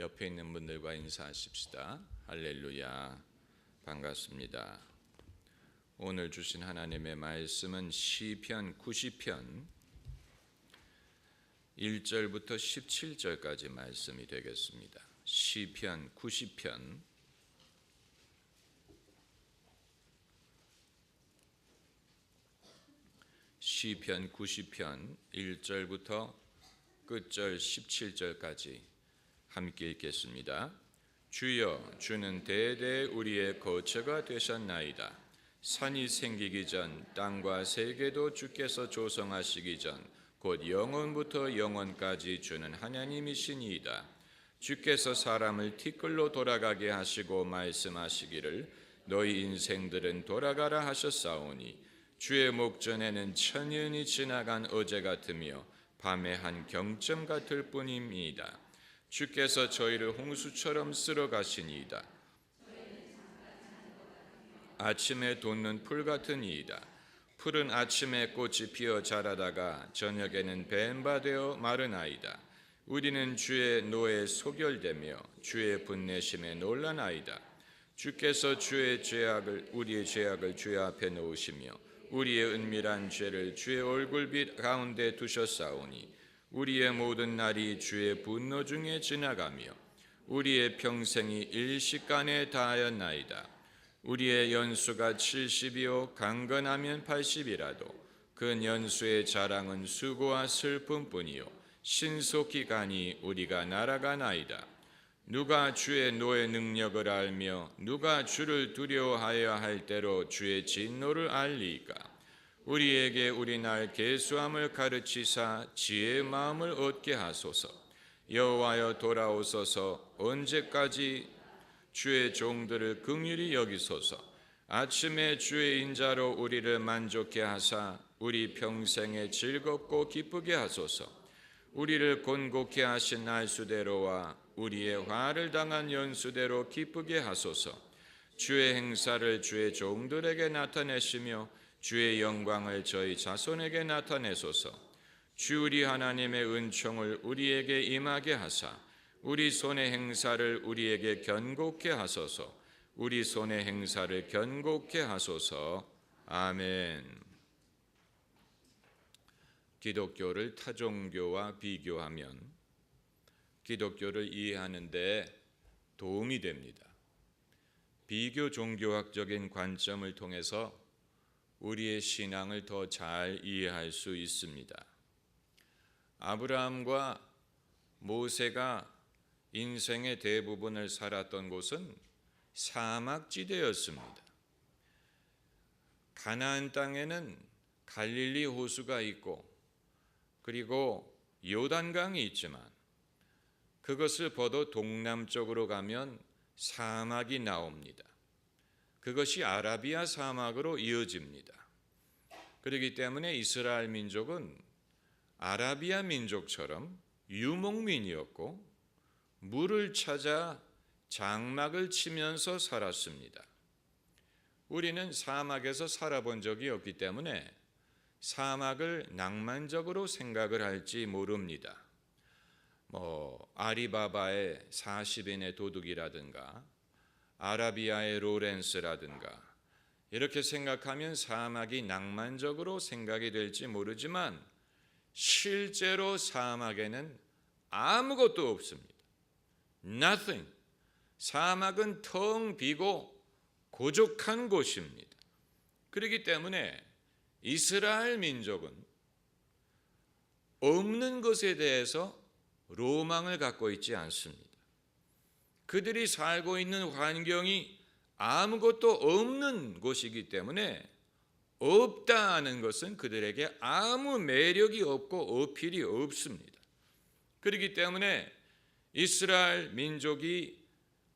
옆에 있는 분들과 인사하십시다. 할렐루야. 반갑습니다. 오늘 주신 하나님의 말씀은 시편 90편 1절부터 17절까지 말씀이 되겠습니다. 시편 90편 시편 90편 1절부터 끝절 17절까지 함께 읽겠습니다. 주여 주는 대대 우리의 거처가 되셨나이다. 산이 생기기 전 땅과 세계도 주께서 조성하시기 전 곧 영원부터 영원까지 주는 하나님이시니이다. 주께서 사람을 티끌로 돌아가게 하시고 말씀하시기를 너희 인생들은 돌아가라 하셨사오니 주의 목전에는 천년이 지나간 어제 같으며 밤의 한 경점 같을 뿐입니다. 주께서 저희를 홍수처럼 쓸어 가시니이다. 아침에 돋는 풀 같은 이이다. 풀은 아침에 꽃이 피어 자라다가 저녁에는 뱀바 되어 마르나이다. 우리는 주의 노에 소결되며 주의 분내심에 놀라나이다. 주께서 주의 죄악을 우리의 죄악을 주의 앞에 놓으시며 우리의 은밀한 죄를 주의 얼굴빛 가운데 두셨사오니 우리의 모든 날이 주의 분노 중에 지나가며 우리의 평생이 일시간에 다하였나이다. 우리의 연수가 70이요 강건하면 80이라도 그 연수의 자랑은 수고와 슬픔뿐이요 가니 우리가 날아가나이다. 누가 주의 노의 능력을 알며 누가 주를 두려워하여야 할 때로 주의 진노를 알리까? 우리에게 우리 날 계수함을 가르치사 지혜의 마음을 얻게 하소서. 여호와여 돌아오소서 언제까지 주의 종들을 긍휼히 여기소서. 아침에 주의 인자로 우리를 만족케 하사 우리 평생에 즐겁고 기쁘게 하소서. 우리를 곤곡케 하신 날수대로와 우리의 화를 당한 연수대로 기쁘게 하소서. 주의 행사를 주의 종들에게 나타내시며 주의 영광을 저희 자손에게 나타내소서. 주 우리 하나님의 은총을 우리에게 임하게 하사 우리 손의 행사를 우리에게 견고케 하소서. 우리 손의 행사를 견고케 하소서. 아멘. 기독교를 타종교와 비교하면 기독교를 이해하는데 도움이 됩니다. 비교 종교학적인 관점을 통해서 우리의 신앙을 더 잘 이해할 수 있습니다. 아브라함과 모세가 인생의 대부분을 살았던 곳은 사막지대였습니다. 가나안 땅에는 갈릴리 호수가 있고 그리고 요단강이 있지만 그것을 벗어 동남쪽으로 가면 사막이 나옵니다. 그것이 아라비아 사막으로 이어집니다. 그렇기 때문에 이스라엘 민족은 아라비아 민족처럼 유목민이었고 물을 찾아 장막을 치면서 살았습니다. 우리는 사막에서 살아본 적이 없기 때문에 사막을 낭만적으로 생각을 할지 모릅니다. 뭐 아리바바의 40인의 도둑이라든가 아라비아의 로렌스라든가 이렇게 생각하면 사막이 낭만적으로 생각이 될지 모르지만 실제로 사막에는 아무것도 없습니다. Nothing. 사막은 텅 비고 고족한 곳입니다. 그렇기 때문에 이스라엘 민족은 없는 것에 대해서 로망을 갖고 있지 않습니다. 그들이 살고 있는 환경이 아무것도 없는 곳이기 때문에 없다는 것은 그들에게 아무 매력이 없고 어필이 없습니다. 그렇기 때문에 이스라엘 민족이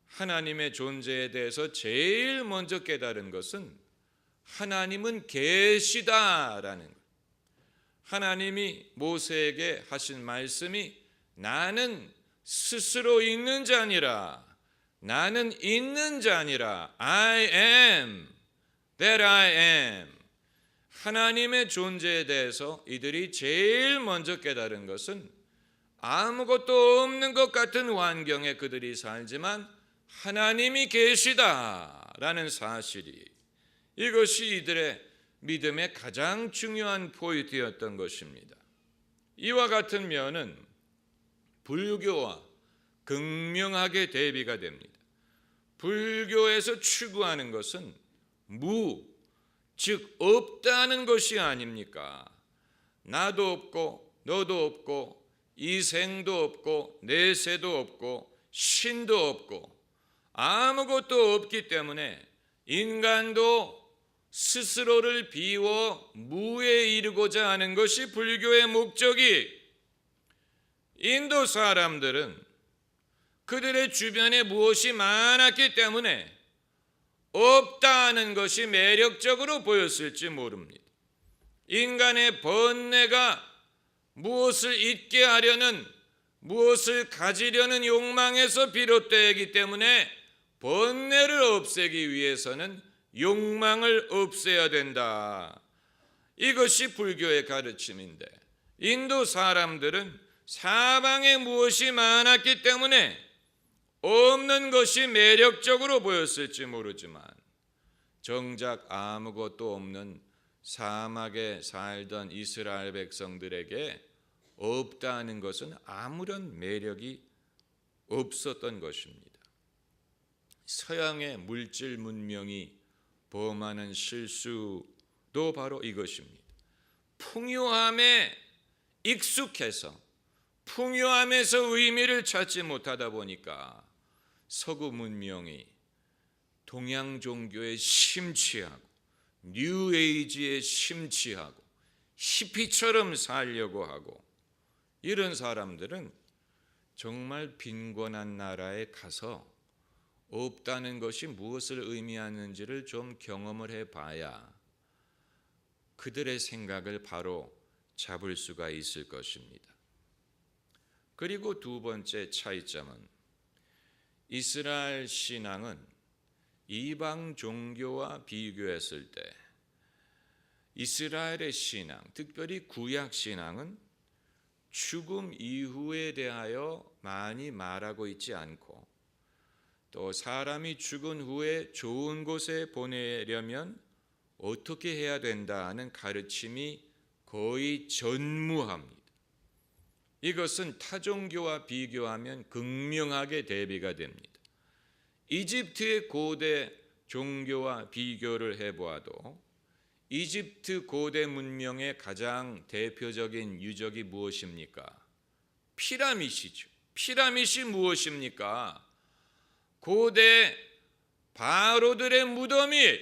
하나님의 존재에 대해서 제일 먼저 깨달은 것은 하나님은 계시다라는 것. 하나님이 모세에게 하신 말씀이 나는 스스로 있는 자니라. 나는 있는 자니라. I am that I am. 하나님의 존재에 대해서 이들이 제일 먼저 깨달은 것은 아무것도 없는 것 같은 환경에 그들이 살지만 하나님이 계시다라는 사실이 이것이 이들의 믿음의 가장 중요한 포인트였던 것입니다. 이와 같은 면은 불교와 극명하게 대비가 됩니다. 불교에서 추구하는 것은 무, 즉 없다는 것이 아닙니까? 나도 없고 너도 없고 이생도 없고 내세도 없고 신도 없고 아무것도 없기 때문에 인간도 스스로를 비워 무에 이르고자 하는 것이 불교의 목적이 인도 사람들은 그들의 주변에 무엇이 많았기 때문에 없다는 것이 매력적으로 보였을지 모릅니다. 인간의 번뇌가 무엇을 잊게 하려는 무엇을 가지려는 욕망에서 비롯되기 때문에 번뇌를 없애기 위해서는 욕망을 없애야 된다. 이것이 불교의 가르침인데 인도 사람들은 사방에 무엇이 많았기 때문에 없는 것이 매력적으로 보였을지 모르지만 정작 아무것도 없는 사막에 살던 이스라엘 백성들에게 없다는 것은 아무런 매력이 없었던 것입니다. 서양의 물질 문명이 범하는 실수도 바로 이것입니다. 풍요함에 익숙해서 풍요함에서 의미를 찾지 못하다 보니까 서구 문명이 동양 종교에 심취하고 뉴에이지에 심취하고 히피처럼 살려고 하고 이런 사람들은 정말 빈곤한 나라에 가서 없다는 것이 무엇을 의미하는지를 좀 경험을 해 봐야 그들의 생각을 바로 잡을 수가 있을 것입니다. 그리고 두 번째 차이점은 이스라엘 신앙은 이방 종교와 비교했을 때 이스라엘의 신앙, 특별히 구약 신앙은 죽음 이후에 대하여 많이 말하고 있지 않고 또 사람이 죽은 후에 좋은 곳에 보내려면 어떻게 해야 된다는 가르침이 거의 전무합니다. 이것은 타종교와 비교하면 극명하게 대비가 됩니다. 이집트의 고대 종교와 비교를 해보아도 이집트 고대 문명의 가장 대표적인 유적이 무엇입니까? 피라미시죠. 피라미시 무엇입니까? 고대 바로들의 무덤이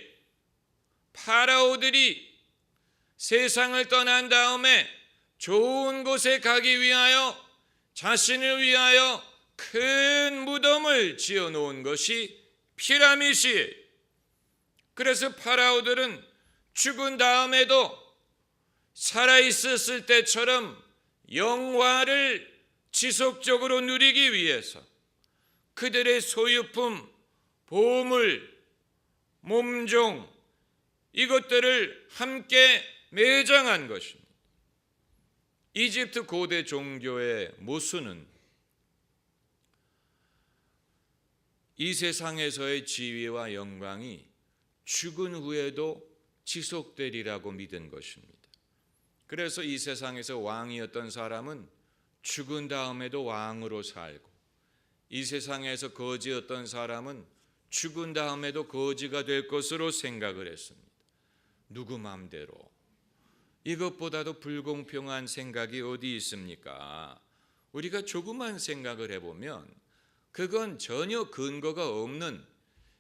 파라오들이 세상을 떠난 다음에 좋은 곳에 가기 위하여 자신을 위하여 큰 무덤을 지어 놓은 것이 피라미시. 그래서 파라오들은 죽은 다음에도 살아 있었을 때처럼 영화를 지속적으로 누리기 위해서 그들의 소유품, 보물, 몸종 이것들을 함께 매장한 것입니다. 이집트 고대 종교의 모순은 이 세상에서의 지위와 영광이 죽은 후에도 지속되리라고 믿은 것입니다. 그래서 이 세상에서 왕이었던 사람은 죽은 다음에도 왕으로 살고 이 세상에서 거지였던 사람은 죽은 다음에도 거지가 될 것으로 생각을 했습니다. 누구 맘대로 이것보다도 불공평한 생각이 어디 있습니까? 우리가 조그만 생각을 해보면 그건 전혀 근거가 없는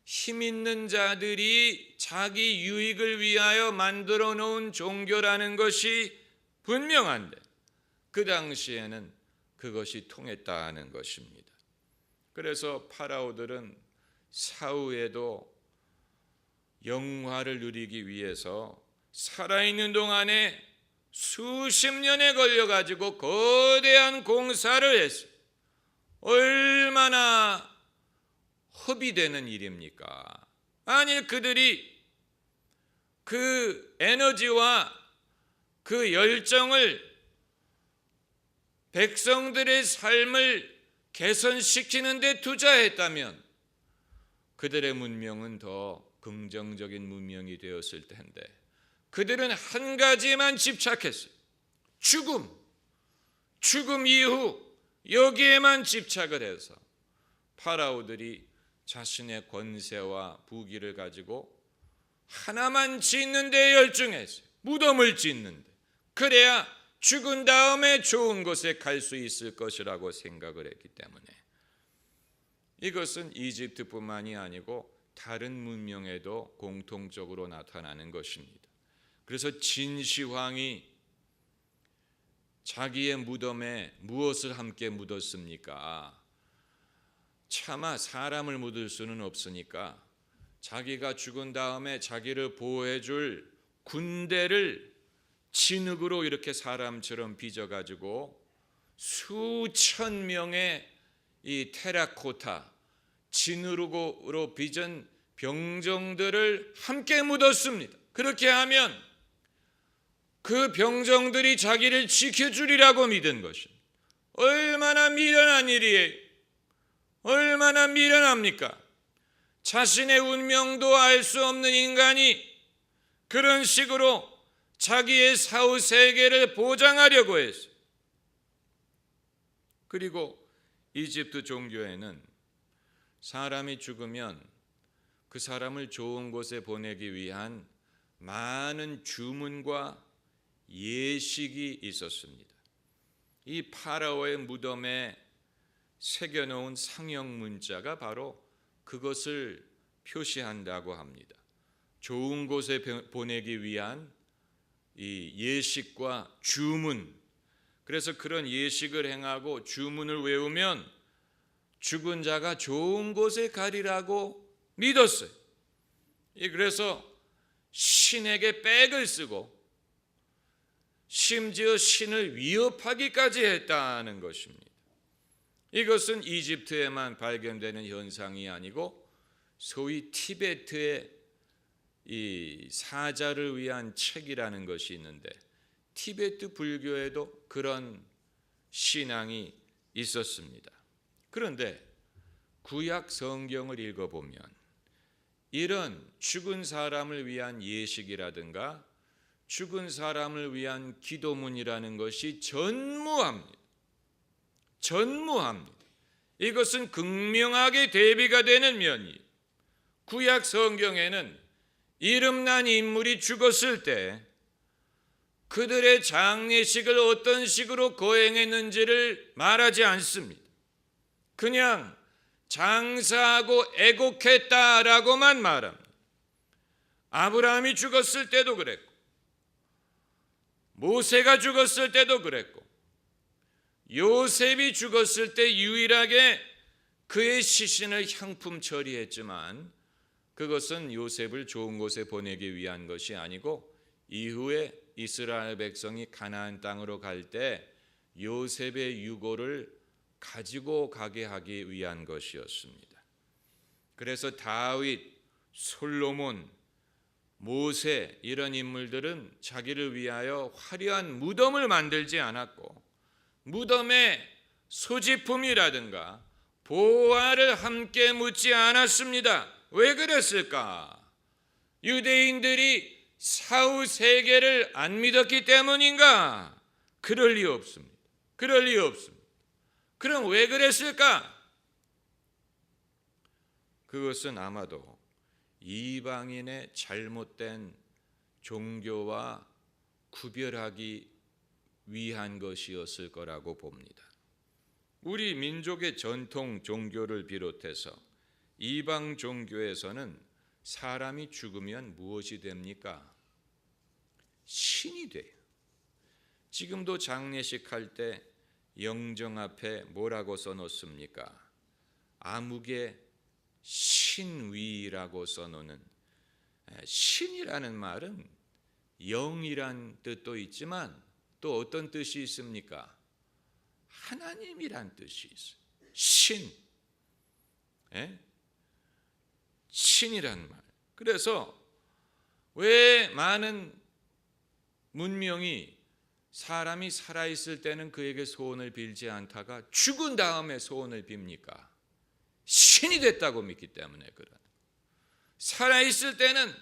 힘 있는 자들이 자기 유익을 위하여 만들어 놓은 종교라는 것이 분명한데 그 당시에는 그것이 통했다는 것입니다. 그래서 파라오들은 사후에도 영화를 누리기 위해서 살아있는 동안에 수십 년에 걸려 가지고 거대한 공사를 했어요. 얼마나 허비되는 일입니까? 아니 그들이 그 에너지와 그 열정을 백성들의 삶을 개선시키는 데 투자했다면 그들의 문명은 더 긍정적인 문명이 되었을 텐데 그들은 한 가지에만 집착했어요. 죽음. 죽음 이후 여기에만 집착을 해서 파라오들이 자신의 권세와 부귀를 가지고 하나만 짓는 데 열중했어요. 무덤을 짓는데. 그래야 죽은 다음에 좋은 곳에 갈 수 있을 것이라고 생각을 했기 때문에 이것은 이집트뿐만이 아니고 다른 문명에도 공통적으로 나타나는 것입니다. 그래서 진시황이 자기의 무덤에 무엇을 함께 묻었습니까? 차마 사람을 묻을 수는 없으니까 자기가 죽은 다음에 자기를 보호해 줄 군대를 진흙으로 이렇게 사람처럼 빚어 가지고 수천 명의 이 테라코타 진으로 빚은 병정들을 함께 묻었습니다. 그렇게 하면 그 병정들이 자기를 지켜주리라고 믿은 것입니다. 얼마나 미련한 일이에요. 얼마나 미련합니까? 자신의 운명도 알 수 없는 인간이 그런 식으로 자기의 사후 세계를 보장하려고 했어요. 그리고 이집트 종교에는 사람이 죽으면 그 사람을 좋은 곳에 보내기 위한 많은 주문과 예식이 있었습니다. 이 파라오의 무덤에 새겨놓은 상형 문자가 바로 그것을 표시한다고 합니다. 좋은 곳에 보내기 위한 이 예식과 주문. 그래서 그런 예식을 행하고 주문을 외우면 죽은 자가 좋은 곳에 가리라고 믿었어요. 그래서 신에게 백을 쓰고 심지어 신을 위협하기까지 했다는 것입니다. 이것은 이집트에만 발견되는 현상이 아니고 소위 티베트의 이 사자를 위한 책이라는 것이 있는데 티베트 불교에도 그런 신앙이 있었습니다. 그런데 구약 성경을 읽어보면 이런 죽은 사람을 위한 예식이라든가 죽은 사람을 위한 기도문이라는 것이 전무합니다. 전무합니다. 이것은 극명하게 대비가 되는 면이 구약 성경에는 이름난 인물이 죽었을 때 그들의 장례식을 어떤 식으로 거행했는지를 말하지 않습니다. 그냥 장사하고 애곡했다라고만 말합니다. 아브라함이 죽었을 때도 그랬고 모세가 죽었을 때도 그랬고 요셉이 죽었을 때 유일하게 그의 시신을 향품 처리했지만 그것은 요셉을 좋은 곳에 보내기 위한 것이 아니고 이후에 이스라엘 백성이 가나안 땅으로 갈 때 요셉의 유고를 가지고 가게 하기 위한 것이었습니다. 그래서 다윗, 솔로몬, 모세 이런 인물들은 자기를 위하여 화려한 무덤을 만들지 않았고 무덤에 소지품이라든가 보화를 함께 묻지 않았습니다. 왜 그랬을까? 유대인들이 사후 세계를 안 믿었기 때문인가? 그럴 리 없습니다. 그럴 리 없습니다. 그럼 왜 그랬을까? 그것은 아마도 이방인의 잘못된 종교와 구별하기 위한 것이었을 거라고 봅니다. 우리 민족의 전통 종교를 비롯해서 이방 종교에서는 사람이 죽으면 무엇이 됩니까? 신이 돼요. 지금도 장례식 할 때 영정 앞에 뭐라고 써놓습니까? 암흑의 신위라고 써놓는 신이라는 말은 영이란 뜻도 있지만 또 어떤 뜻이 있습니까? 하나님이란 뜻이 있어요. 신. 예? 신이란 말. 그래서 왜 많은 문명이 사람이 살아 있을 때는 그에게 소원을 빌지 않다가 죽은 다음에 소원을 빕니까? 신이 됐다고 믿기 때문에 그런. 살아 있을 때는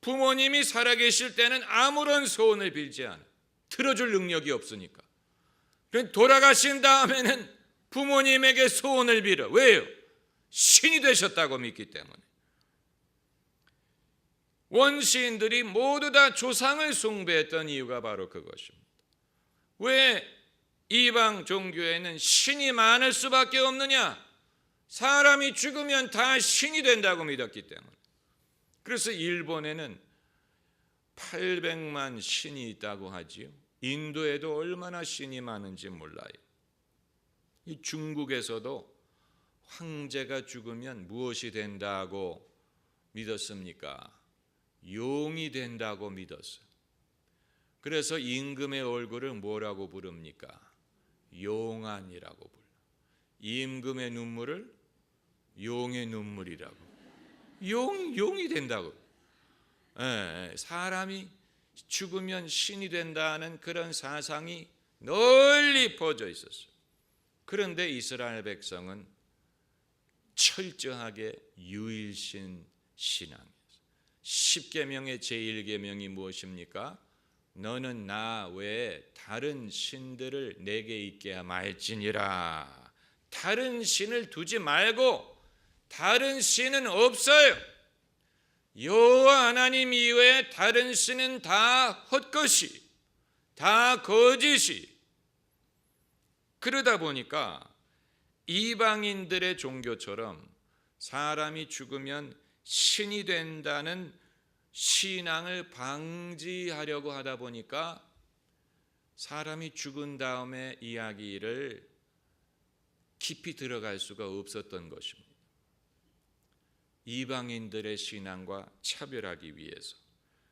부모님이 살아 계실 때는 아무런 소원을 빌지 않아. 들어줄 능력이 없으니까. 그럼 돌아가신 다음에는 부모님에게 소원을 빌어. 왜요? 신이 되셨다고 믿기 때문에. 원시인들이 모두 다 조상을 숭배했던 이유가 바로 그것입니다. 왜 이방 종교에는 신이 많을 수밖에 없느냐? 사람이 죽으면 다 신이 된다고 믿었기 때문에. 그래서 일본에는 800만 신이 있다고 하지요. 인도에도 얼마나 신이 많은지 몰라요. 이 중국에서도 황제가 죽으면 무엇이 된다고 믿었습니까? 용이 된다고 믿었어요. 그래서 임금의 얼굴을 뭐라고 부릅니까? 용안이라고 불러. 임금의 눈물을 용의 눈물이라고. 용 용이 된다고. 예, 예, 사람이 죽으면 신이 된다는 그런 사상이 널리 퍼져 있었어요. 그런데 이스라엘 백성은 철저하게 유일신 신앙이었어요. 십계명의 제1계명이 무엇입니까? 너는 나 외에 다른 신들을 내게 있게 말지니라. 다른 신을 두지 말고 다른 신은 없어요. 여호와 하나님 이외에 다른 신은 다 헛것이, 다 거짓이. 그러다 보니까 이방인들의 종교처럼 사람이 죽으면 신이 된다는 신앙을 방지하려고 하다 보니까 사람이 죽은 다음에 이야기를 깊이 들어갈 수가 없었던 것입니다. 이방인들의 신앙과 차별하기 위해서.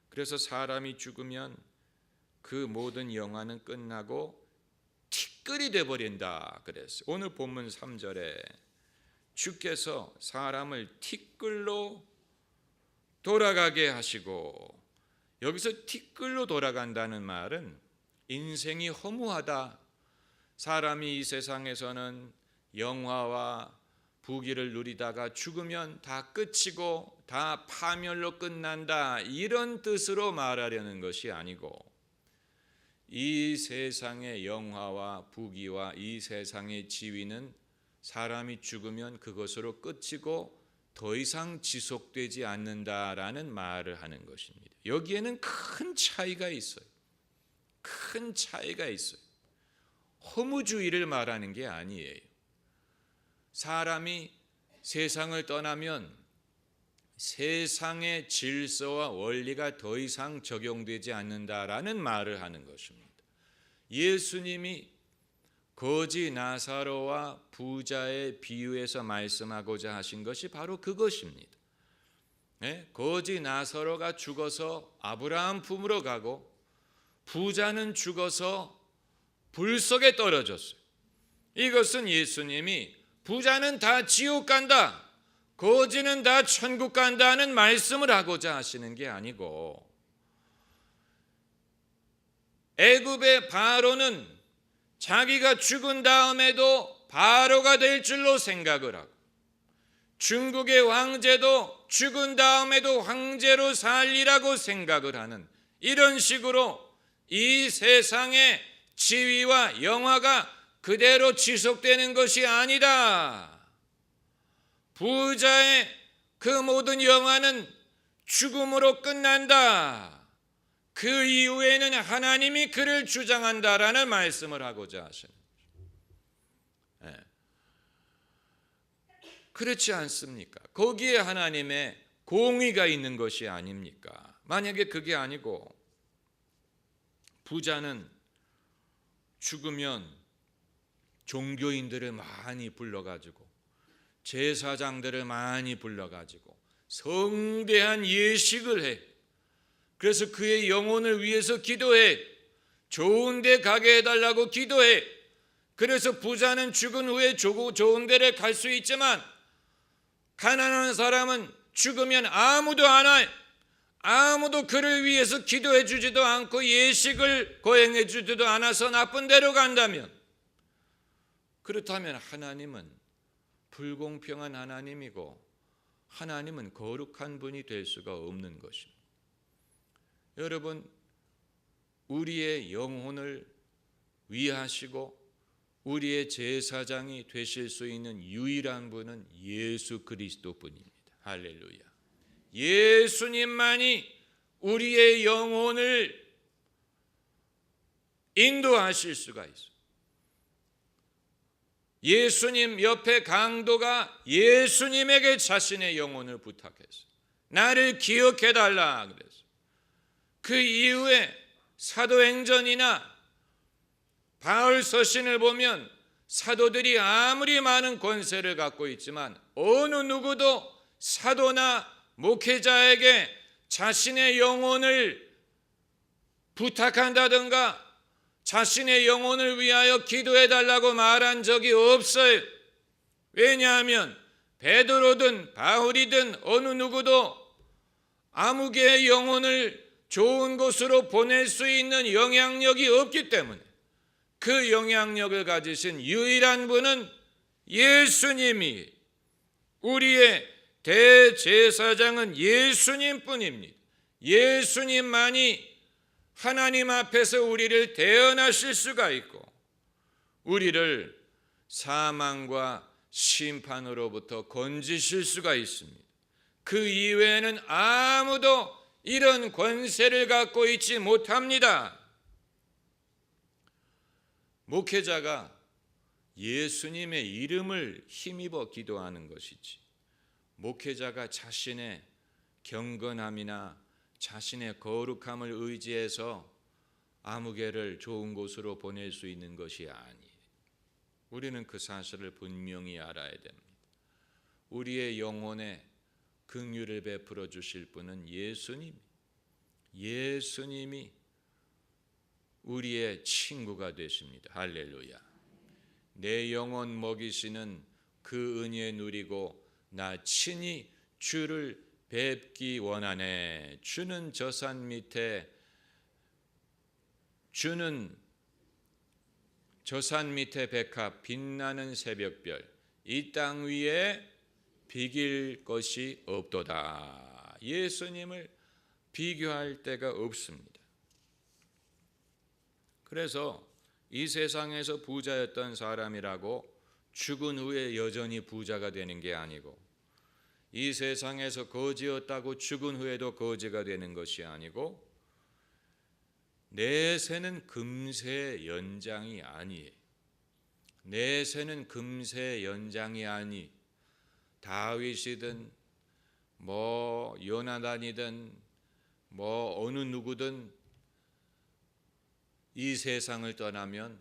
그래서 사람이 죽으면 그 모든 영화는 끝나고 티끌이 돼 버린다 그랬어요. 오늘 본문 3절에 주께서 사람을 티끌로 돌아가게 하시고 여기서 티끌로 돌아간다는 말은 인생이 허무하다. 사람이 이 세상에서는 영화와 부귀를 누리다가 죽으면 다 끝이고 다 파멸로 끝난다. 이런 뜻으로 말하려는 것이 아니고 이 세상의 영화와 부귀와 이 세상의 지위는 사람이 죽으면 그것으로 끝이고 더 이상 지속되지 않는다라는 말을 하는 것입니다. 여기에는 큰 차이가 있어요. 큰 차이가 있어요. 허무주의를 말하는 게 아니에요. 사람이 세상을 떠나면 세상의 질서와 원리가 더 이상 적용되지 않는다라는 말을 하는 것입니다. 예수님이 거지 나사로와 부자의 비유에서 말씀하고자 하신 것이 바로 그것입니다. 네? 거지 나사로가 죽어서 아브라함 품으로 가고 부자는 죽어서 불 속에 떨어졌어요. 이것은 예수님이 부자는 다 지옥 간다. 거지는 다 천국 간다는 말씀을 하고자 하시는 게 아니고 애굽의 바로는 자기가 죽은 다음에도 바로가 될 줄로 생각을 하고 중국의 황제도 죽은 다음에도 황제로 살리라고 생각을 하는 이런 식으로 이 세상의 지위와 영화가 그대로 지속되는 것이 아니다. 부자의 그 모든 영화는 죽음으로 끝난다. 그 이후에는 하나님이 그를 주장한다라는 말씀을 하고자 하시는 예. 그렇지 않습니까? 거기에 하나님의 공의가 있는 것이 아닙니까? 만약에 그게 아니고 부자는 죽으면 종교인들을 많이 불러가지고 제사장들을 많이 불러가지고 성대한 예식을 해. 그래서 그의 영혼을 위해서 기도해. 좋은 데 가게 해달라고 기도해. 그래서 부자는 죽은 후에 좋은 데를 갈 수 있지만 가난한 사람은 죽으면 아무도 안 와. 아무도 그를 위해서 기도해 주지도 않고 예식을 거행해 주지도 않아서 나쁜 데로 간다면 그렇다면 하나님은 불공평한 하나님이고 하나님은 거룩한 분이 될 수가 없는 것입니다. 여러분 우리의 영혼을 위하시고 우리의 제사장이 되실 수 있는 유일한 분은 예수 그리스도 분입니다. 할렐루야. 예수님만이 우리의 영혼을 인도하실 수가 있어요. 예수님 옆에 강도가 예수님에게 자신의 영혼을 부탁했어요. 나를 기억해 달라 그랬어요. 그 이후에 사도행전이나 바울 서신을 보면 사도들이 아무리 많은 권세를 갖고 있지만 어느 누구도 사도나 목회자에게 자신의 영혼을 부탁한다든가 자신의 영혼을 위하여 기도해 달라고 말한 적이 없어요. 왜냐하면 베드로든 바울이든 어느 누구도 아무개의 영혼을 좋은 곳으로 보낼 수 있는 영향력이 없기 때문에 그 영향력을 가지신 유일한 분은 예수님이 우리의 대제사장은 예수님뿐입니다. 예수님만이 하나님 앞에서 우리를 대언하실 수가 있고 우리를 사망과 심판으로부터 건지실 수가 있습니다. 그 이외에는 아무도 이런 권세를 갖고 있지 못합니다. 목회자가 예수님의 이름을 힘입어 기도하는 것이지 목회자가 자신의 경건함이나 자신의 거룩함을 의지해서 아무개를 좋은 곳으로 보낼 수 있는 것이 아니에요. 우리는 그 사실을 분명히 알아야 됩니다. 우리의 영혼에 긍휼을 베풀어 주실 분은 예수님. 예수님이 우리의 친구가 되십니다. 할렐루야. 내 영혼 먹이시는 그 은혜 누리고 나 친히 주를 뵙기 원하네. 주는 저산 밑에 주는 저산 밑에 백합 빛나는 새벽별 이 땅 위에 비길 것이 없도다. 예수님을 비교할 데가 없습니다. 그래서 이 세상에서 부자였던 사람이라고 죽은 후에 여전히 부자가 되는 게 아니고 이 세상에서 거지였다고 죽은 후에도 거지가 되는 것이 아니고 내 새는 금세 연장이 아니에요. 내 새는 금세 연장이 아니 다윗이든 뭐 요나단이든 뭐 어느 누구든 이 세상을 떠나면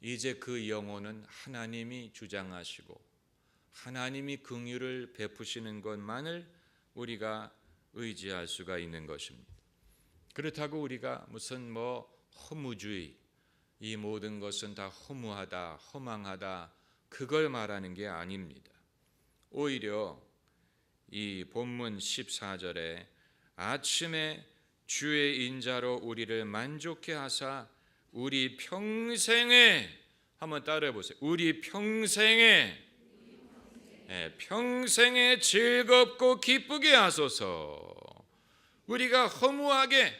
이제 그 영혼은 하나님이 주장하시고 하나님이 긍휼을 베푸시는 것만을 우리가 의지할 수가 있는 것입니다. 그렇다고 우리가 무슨 뭐 허무주의 이 모든 것은 다 허무하다, 허망하다 그걸 말하는 게 아닙니다. 오히려 이 본문 14절에 아침에 주의 인자로 우리를 만족케 하사 우리 평생에 한번 따라해 보세요. 우리 평생에 예, 평생에 즐겁고 기쁘게 하소서. 우리가 허무하게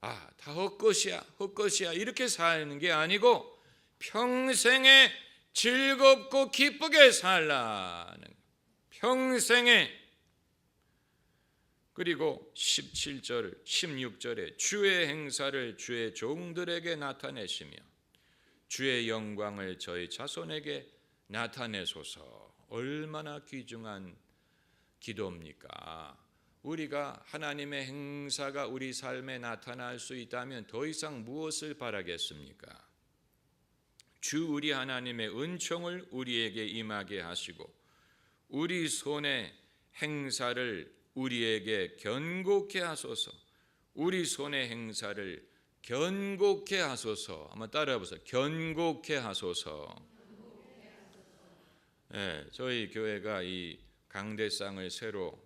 아, 다 헛것이야, 헛것이야 이렇게 사는 게 아니고 평생에 즐겁고 기쁘게 살라는 평생에 그리고 17절, 16절에 주의 행사를 주의 종들에게 나타내시며 주의 영광을 저희 자손에게 나타내소서. 얼마나 귀중한 기도입니까? 우리가 하나님의 행사가 우리 삶에 나타날 수 있다면 더 이상 무엇을 바라겠습니까? 주 우리 하나님의 은총을 우리에게 임하게 하시고 우리 손의 행사를 우리에게 견고케 하소서. 우리 손의 행사를 견고케 하소서. 한번 따라해 보세요. 견고케 하소서. 네, 저희 교회가 이 강대상을 새로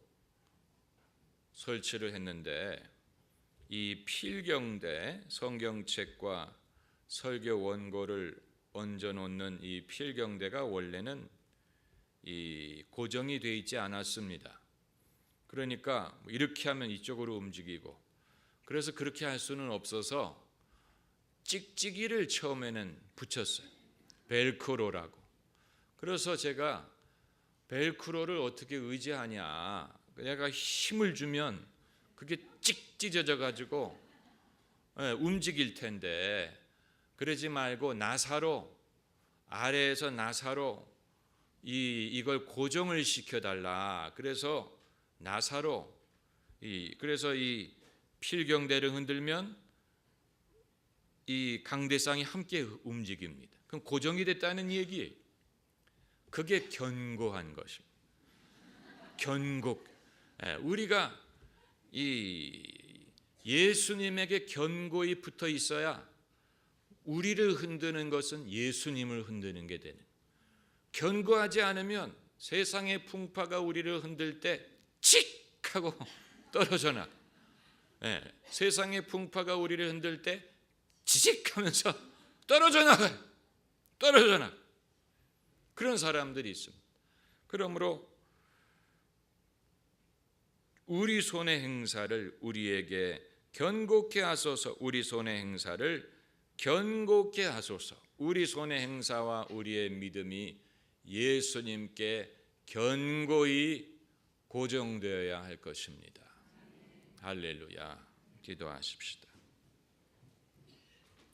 설치를 했는데 이 필경대 성경책과 설교 원고를 얹어 놓는 이 필경대가 원래는 이 고정이 돼 있지 않았습니다. 그러니까 뭐 이렇게 하면 이쪽으로 움직이고 그래서 그렇게 할 수는 없어서 찍찍이를 처음에는 붙였어요. 벨크로라고. 그래서 제가 벨크로를 어떻게 의지하냐. 내가 힘을 주면 그게 찍 찢어져 가지고 예, 움직일 텐데 그러지 말고 나사로 아래에서 나사로 이 이걸 고정을 시켜 달라. 그래서 나사로 이 그래서 이 필경대를 흔들면 이 강대상이 함께 움직입니다. 그럼 고정이 됐다는 얘기예요. 그게 견고한 것입니다. 견고. 예, 우리가 이 예수님에게 견고히 붙어 있어야 우리를 흔드는 것은 예수님을 흔드는 게 되는. 견고하지 않으면 세상의 풍파가 우리를 흔들 때 칙 하고 떨어져 나. 예, 세상의 풍파가 우리를 흔들 때 지직하면서 떨어져 나가요. 떨어져 나. 그런 사람들이 있습니다. 그러므로 우리 손의 행사를 우리에게 견고케 하소서. 우리 손의 행사를 견고케 하소서. 우리 손의 행사와 우리의 믿음이 예수님께 견고히 고정되어야 할 것입니다. 할렐루야. 기도하십시다.